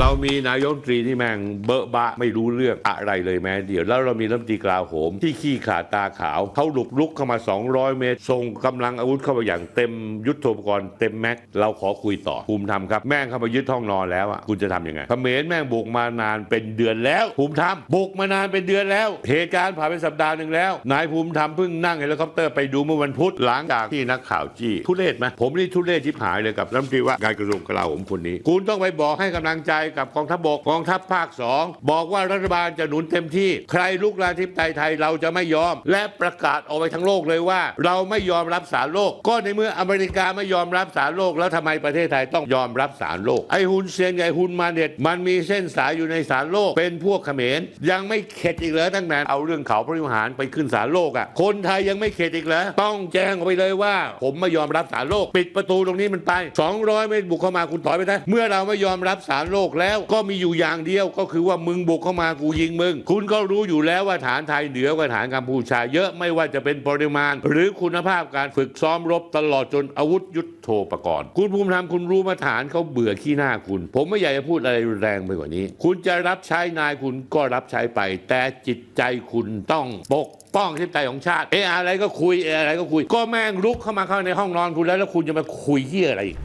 เรามีนายกรัฐมนตรีที่แม่งเบอะบะไม่รู้เรื่องอะไรเลยแม้เดียวแล้วเรามีรัฐมนตรีกลาโหม ที่ขี้ขาดตาขาวเขาหลุกลุกเข้ามา 200 เมตรส่งกำลังอาวุธเข้ามาอย่างเต็มยุทโธปกรณ์เต็มแม็กเราขอคุยต่อภูมิธรรมครับแม่งเข้ามายึดห้องนอนแล้วอะคุณจะทำยังไงเขมรแม่งบุกมานานเป็นเดือนแล้ว ภูมิธรรมบุกมานานเป็นเดือนแล้ว เหตุการณ์ผ่านไปสัปดาห์หนึ่งแล้วนายภูมิธรรมเพิ่งนั่งเฮลิคอปเตอร์ไปดูเมื่อวันพุธหลังจากที่นักข่าวจี้ทุเรศไหมผมนี่ทุเรศชิบหายเลยกับรัฐมนตรีว่าการกระทรวงกลาโหมคนนี้ คุณต้องไปบอกให้กำลังใจกับกองทัพบกกองทัพภาคสองบอกว่ารัฐบาลจะหนุนเต็มที่ ใครลุกลานทิพไทยไทยเราจะไม่ยอม และประกาศออกไปทั้งโลกเลยว่า เราไม่ยอมรับสารโลก ก็ในเมื่ออเมริกาไม่ยอมรับสารโลก แล้วทำไมประเทศไทยต้องยอมรับสารโลกไอ้ฮุนเซียนไอ้ฮุนมาเน็ตมันมีเส้นสายอยู่ในสารโลก เป็นพวกเขมรยังไม่เข็ดอีกเหรอตั้งแต่เอาเรื่องเขาพระวิหารไปขึ้นสารโลกอะคนไทยยังไม่เข็ดอีกเหรอต้องแจ้งออกไปเลยว่า ผมไม่ยอมรับสารโลก ปิดประตูตรงนี้มันไป 200 เมตรบุกเข้ามาคุณถอยไปได้เมื่อเราไม่ยอมรับสารโลกแล้วก็มีอยู่อย่างเดียวก็คือว่ามึงบุกเข้ามากูยิงมึง คุณก็รู้อยู่แล้วว่าฐานไทยเหนือกว่าฐานกัมพูชา เยอะไม่ว่าจะเป็นปริมาณ หรือคุณภาพการฝึกซ้อมรบตลอดจนอาวุธยุทโธปกรณ์ คุณภูมิธรรมคุณรู้มาฐานเขาเบื่อขี้หน้าคุณ ผมไม่อยากจะพูดอะไรแรงไปกว่านี้ คุณจะรับใช้นายคุณก็รับใช้ไป แต่จิตใจคุณต้องปกป้องทิพย์ใจของชาติเอออะไรก็คุยเอออะไรก็คุย ก็แม่งลุกเข้ามาเข้าในห้องนอนคุณแล้วแล้วคุณจะมาคุยเหี้ยอะไรอีก